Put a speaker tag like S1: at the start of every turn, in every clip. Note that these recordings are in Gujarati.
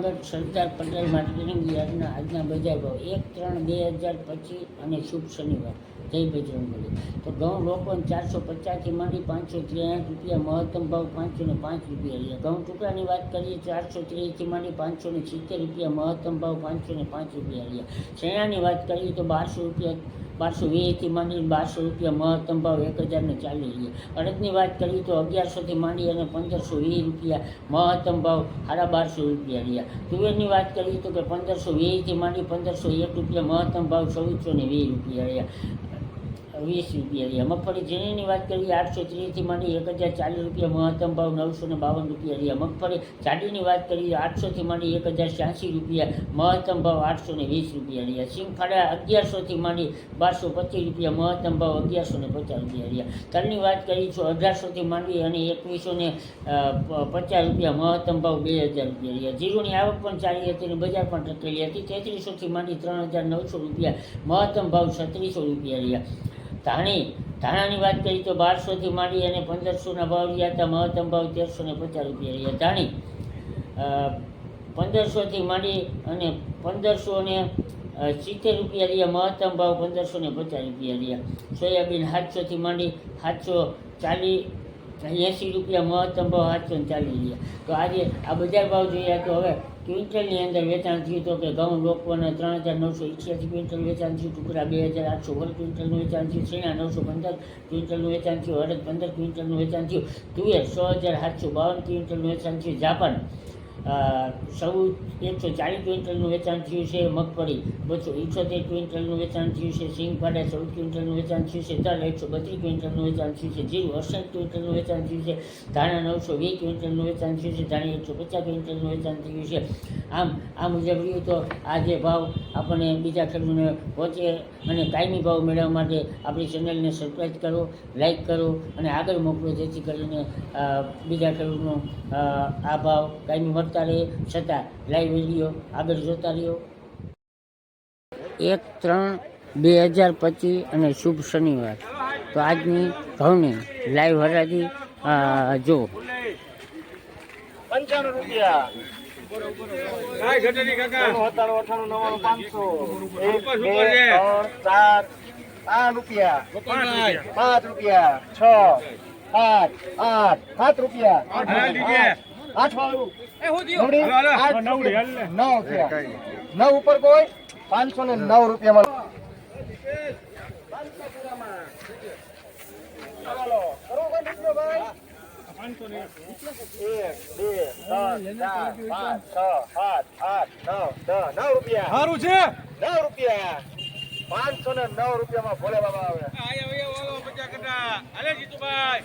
S1: જૂનાગઢ સરદાર પટેલ માર્કેટિંગ યાર્ડના આજના બજાર ભાવ. એક, ત્રણ, બે હજાર પચીસ અને શુભ શનિવાર. જય બજરંગબલી તો ઘઉં લોકોને ચારસો પચાસથી માંડી પાંચસો ત્રેસઠ રૂપિયા, મહત્તમ ભાવ પાંચસો ને પાંચ રૂપિયા રહ્યા. ઘઉં ટુકડાની વાત કરીએ, ચારસો ત્રેસથી માંડી પાંચસો ને સિત્તેર રૂપિયા, મહત્તમ ભાવ પાંચસો ને પાંચ રૂપિયા રહ્યા. શેણાની વાત કરીએ તો બારસો રૂપિયા, બારસો વીસથી માંડી બારસો રૂપિયા, મહત્તમ ભાવ એક હજારને ચાલીસ રહ્યા. અડદની વાત કરીએ તો અગિયારસોથી માંડી અને પંદરસો વીસ રૂપિયા, મહત્તમ ભાવ સાડા બારસો રૂપિયા રહ્યા. તુવેરની વાત કરીએ તો કે પંદરસો વીસથી માંડી પંદરસો એક રૂપિયા મહત્તમ ભાવ ચૌદસો ને વીસ રૂપિયા વીસ રૂપિયા રહ્યા મગફળી ઝીણીની વાત કરીએ, આઠસો ત્રીસથી માંડી એક હજાર ચાલીસ રૂપિયા મહત્તમ ભાવ, નવસો ને બાવન રૂપિયા રહ્યા મગફળી જાડીની વાત કરીએ, આઠસોથી માંડી એક હજાર છ્યાસી રૂપિયા મહત્તમ ભાવ, આઠસો ને વીસ રૂપિયા રહ્યા સિંગફાડા અગિયારસોથી માંડી બારસો પચીસ રૂપિયા મહત્તમ ભાવ, અગિયારસો ને પચાસ રૂપિયા રહ્યા તલની વાત કરીએ તો અઢારસોથી માંડી અને એકવીસો ને પચાસ રૂપિયા મહત્તમ ભાવ, બે હજાર રૂપિયા રહ્યા જીરોની આવક પણ ચાલી હતી અને બજાર પણ ટકેલી હતી. તેત્રીસોથી માંડી ત્રણ હજાર નવસો રૂપિયા મહત્તમ ભાવ, છત્રીસો રૂપિયા રહ્યા ધાણી, ધાણાની વાત કરીએ તો બારસોથી માંડી અને પંદરસોના ભાવ રહ્યા હતા મહત્તમ ભાવ તેરસો ને પચાસ રૂપિયા રહ્યા. ધાણી પંદરસોથી માંડી અને પંદરસો ને સિત્તેર રૂપિયા રહ્યા. મહત્તમ ભાવ પંદરસો ને પચાસ રૂપિયા રહ્યા. સોયાબીન સાતસોથી માંડી સાતસો ચાલીસ એંસી રૂપિયા મહત્તમ ભાવ આઠસો ચાલીસ રહ્યા તો આજે આ બજાર ભાવ જોઈએ તો હવે ક્વિન્ટલની અંદર વેચાણ થયું તો કે ઘઉં લોકોને ત્રણ હજાર નવસો ઇઠ્યાસી ક્વિન્ટલ વેચાણ થયું ટુકડા બે હજાર આઠસો વર્ગ ક્વિન્ટલનું વેચાણ થયું, શેણા નવસો પંદર ક્વિન્ટલનું વેચાણ થયું અડદ પંદર ક્વિન્ટલનું વેચાણ થયું, તુવેર સો હજાર સાતસો બાવન ક્વિન્ટલનું વેચાણ થયું, જાપાન ચૌદ એકસો ચાલીસ ક્વિન્ટલનું વેચાણ થયું છે, મગફળી બસો ઇઠોતેર ક્વિન્ટલનું વેચાણ થયું છે, સિંગપાડા ચૌદ ક્વિન્ટલનું વેચાણ થયું છે, તલ એકસો બત્રીસ ક્વિન્ટલનું વેચાણ થયું છે, જીરું અડસઠ ક્વિન્ટલનું વેચાણ થયું છે, ધાણા નવસો વીસ ક્વિન્ટલનું વેચાણ થયું છે, ધાણા એકસો પચાસ ક્વિન્ટલનું વેચાણ થયું છે. આમ, આ મુજબ રહ્યું તો આ જે ભાવ આપણને બીજા ખેડૂતોને પહોંચે અને કાયમી ભાવ મેળવવા માટે આપણી ચેનલને સબસ્ક્રાઈબ કરો લાઇક કરો અને આગળ મોકલો, જેથી કરીને બીજા ખેડૂતનો આ ભાવ કાયમી મળતા રહે છતાં લાઈવ વીડિયો આગળ જોતા રહ્યો. એક ત્રણ બે હજાર પચીસ અને શુભ શનિવાર. તો આજની ઘઉંની લાઈવ હરાજી જો.
S2: પંચાણું રૂપિયા. પાંચ રૂપિયા. પાંચ રૂપિયા. છ સાત આઠ સાત રૂપિયા. આઠ વાળું. નવડી?
S3: હાલો, હાલો.
S2: આઠ, નવ નવ ઉપર કોઈ? પાંચસો ને નવ રૂપિયામાં.
S3: સારું છે?
S2: નવ રૂપિયા પાંચસો ને નવ રૂપિયામાં ભોલે બાબા આવે
S3: જીતુભાઈ.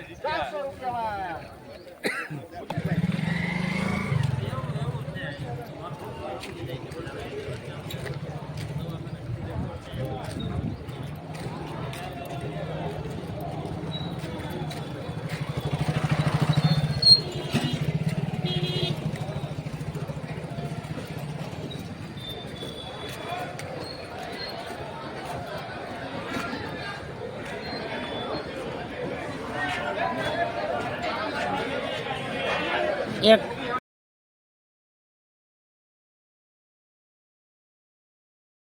S1: એક